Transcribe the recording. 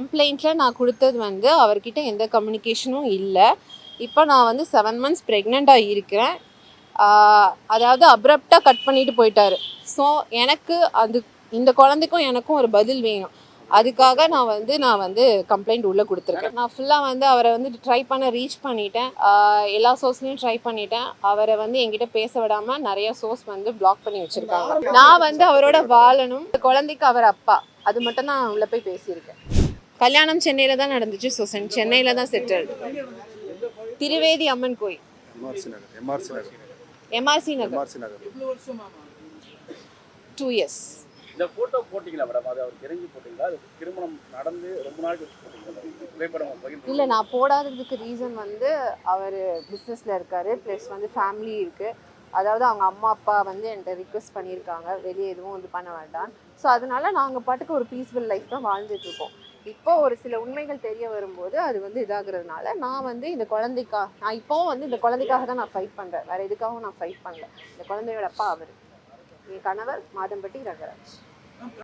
கம்ப்ளைண்ட்டில் நான் கொடுத்தது வந்து அவர்கிட்ட எந்த கம்யூனிகேஷனும் இல்லை. இப்போ நான் வந்து செவன் மந்த்ஸ் ப்ரெக்னெண்ட்டாக இருக்கிறேன் அதாவது அப்ரப்டாக கட் பண்ணிட்டு போயிட்டாரு. ஸோ எனக்கு அது இந்த குழந்தைக்கும் எனக்கும் ஒரு பதில் வேணும். அதுக்காக நான் வந்து நான் வந்து கம்ப்ளைண்ட் உள்ளே கொடுத்துருக்கேன். நான் ஃபுல்லாக வந்து அவரை வந்து ட்ரை பண்ண ரீச் பண்ணிட்டேன். எல்லா சோர்ஸ்லையும் ட்ரை பண்ணிட்டேன். அவரை வந்து என்கிட்ட பேச விடாமல் நிறைய சோர்ஸ் வந்து பிளாக் பண்ணி வச்சுருக்காங்க. நான் வந்து அவரோட வாழணும். இந்த குழந்தைக்கு அவர் அப்பா. அது மட்டும் நான் உள்ளே போய் பேசியிருக்கேன். கல்யாணம் சென்னையில் தான் நடந்துச்சு ஸோ சென்னையில் தான் செட்டில் திருவேதி அம்மன் கோயில். MRC Nagar MRC Nagar. MRC Nagar. MRC Nagar. Two years இந்த போட்டோ போட்டிங்களா மேடம் அது அவருக்கு இறங்கி போட்டிங்களா? அது திருமணம் நடந்து ரொம்ப போட்டிங்களா? புகைப்படம் இல்லை நான் போடாததுக்கு ரீசன் வந்து அவர் பிஸ்னஸில் இருக்காரு ப்ளஸ் வந்து ஃபேமிலி இருக்குது அதாவது அவங்க அம்மா அப்பா வந்து என்கிட்ட ரிக்வெஸ்ட் பண்ணியிருக்காங்க. வெளியே எதுவும் இது பண்ண வேண்டாம். ஸோ அதனால நாங்கள் பாட்டுக்கு ஒரு பீஸ்ஃபுல் லைஃப் தான் வாழ்ந்துட்டு இருக்கோம். இப்போ ஒரு சில உண்மைகள் தெரிய வரும்போது அது வந்து இதாகிறதுனால நான் வந்து இந்த குழந்தைக்கா நான் இப்போவும் வந்து இந்த குழந்தைக்காக தான் நான் ஃபைட் பண்ணுறேன் வேறு எதுக்காகவும் நான் ஃபைட் பண்ணல. இந்த குழந்தையோட அப்பா அவர். என் கணவர் மாதம்பட்டி ரங்கராஜ்.